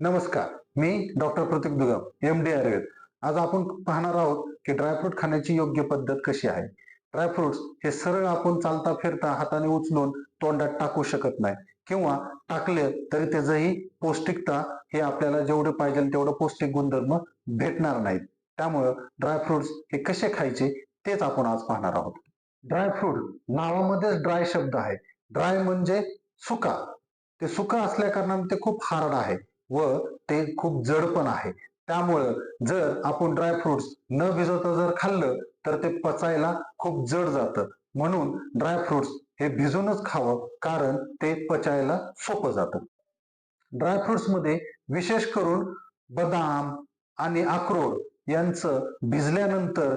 नमस्कार मी doctor Pratik Dugam M D Ayurveda. आज आपण पाहणार आहोत की ड्रायफ्रूट खाण्याची योग्य पद्धत कशी आहे. ड्रायफ्रुट्स हे सरळ आपण चालता फिरता हाताने उचलून तोंडात टाकू शकत नाही किंवा टाकले तरी त्याचंही पौष्टिकता हे आपल्याला जेवढे पाहिजे तेवढं पौष्टिक गुणधर्म भेटणार नाहीत. त्यामुळं ड्रायफ्रुट्स हे कसे खायचे तेच आपण आज पाहणार आहोत. ड्रायफ्रूट नावामध्येच ड्राय शब्द आहे. ड्राय म्हणजे सुका. ते सुका असल्या कारणाने ते खूप हार्ड आहे. व ते खूप जड पण आहे. त्यामुळं जर आपण ड्रायफ्रुट्स न भिजवता जर खाल्लं तर ते पचायला खूप जड जातं. म्हणून ड्रायफ्रुट्स हे भिजूनच खावं कारण ते पचायला सोपं जातं. ड्रायफ्रुट्समध्ये विशेष करून बदाम आणि अक्रोड यांचं भिजल्यानंतर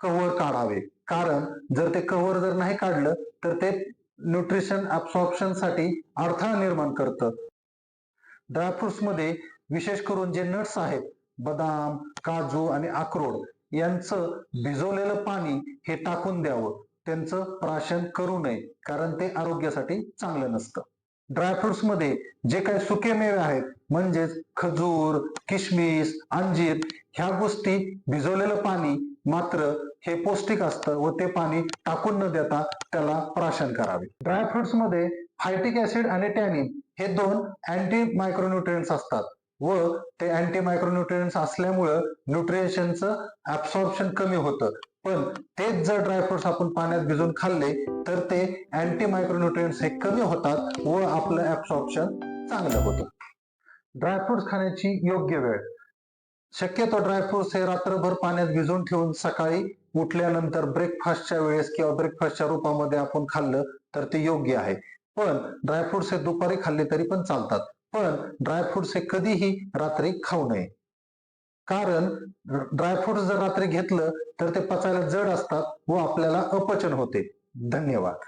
कव्हर काढावे. कारण जर ते कव्हर जर नाही काढलं तर ते न्यूट्रिशन ऍब्सॉर्प्शनसाठी अडथळा निर्माण करतं. ड्रायफ्रुट्समध्ये विशेष करून जे नट्स आहेत बदाम काजू आणि अक्रोड यांचं भिजवलेलं पाणी हे टाकून द्यावं. त्यांचं प्राशन करू नये कारण ते आरोग्यासाठी चांगलं नसतं. ड्रायफ्रुट्समध्ये जे काही सुके मेवे आहेत म्हणजेच खजूर किशमिश अंजीर ह्या गोष्टी भिजवलेलं पाणी मात्र हे पौष्टिक असतं व ते पाणी टाकून न देता त्याला प्राशन करावे. ड्रायफ्रुट्समध्ये फायटिक ऍसिड आणि टॅनिन हे दोन अँटी मायक्रोन्युट्रियन्स असतात व ते अँटी मायक्रोन्युट्रियन्स असल्यामुळं न्यूट्रिशनचं ऍब्सॉर्प्शन कमी होतं. पण तेच जर ड्रायफ्रुट्स आपण पाण्यात भिजून खाल्ले तर ते अँटी मायक्रोन्युट्रियन्स हे कमी होतात व आपलं ऍब्सॉर्प्शन चांगलं होतं. ड्रायफ्रुट्स खाण्याची योग्य वेळ. शक्यतो ड्रायफ्रुट्स हे रात्रभर पाण्यात भिजवून ठेवून सकाळी उठल्यानंतर ब्रेकफास्टच्या वेळेस किंवा ब्रेकफास्टच्या रूपामध्ये आपण खाल्लं तर ते योग्य आहे. पण ड्रायफ्रुट्स हे दुपारी खाल्ले तरी पण चालतात. पण ड्रायफ्रुट्स हे कधीही रात्री खाऊ नये. कारण ड्रायफ्रुट्स जर रात्री घेतलं तर ते पचायला जड असतात व आपल्याला अपचन होते. धन्यवाद.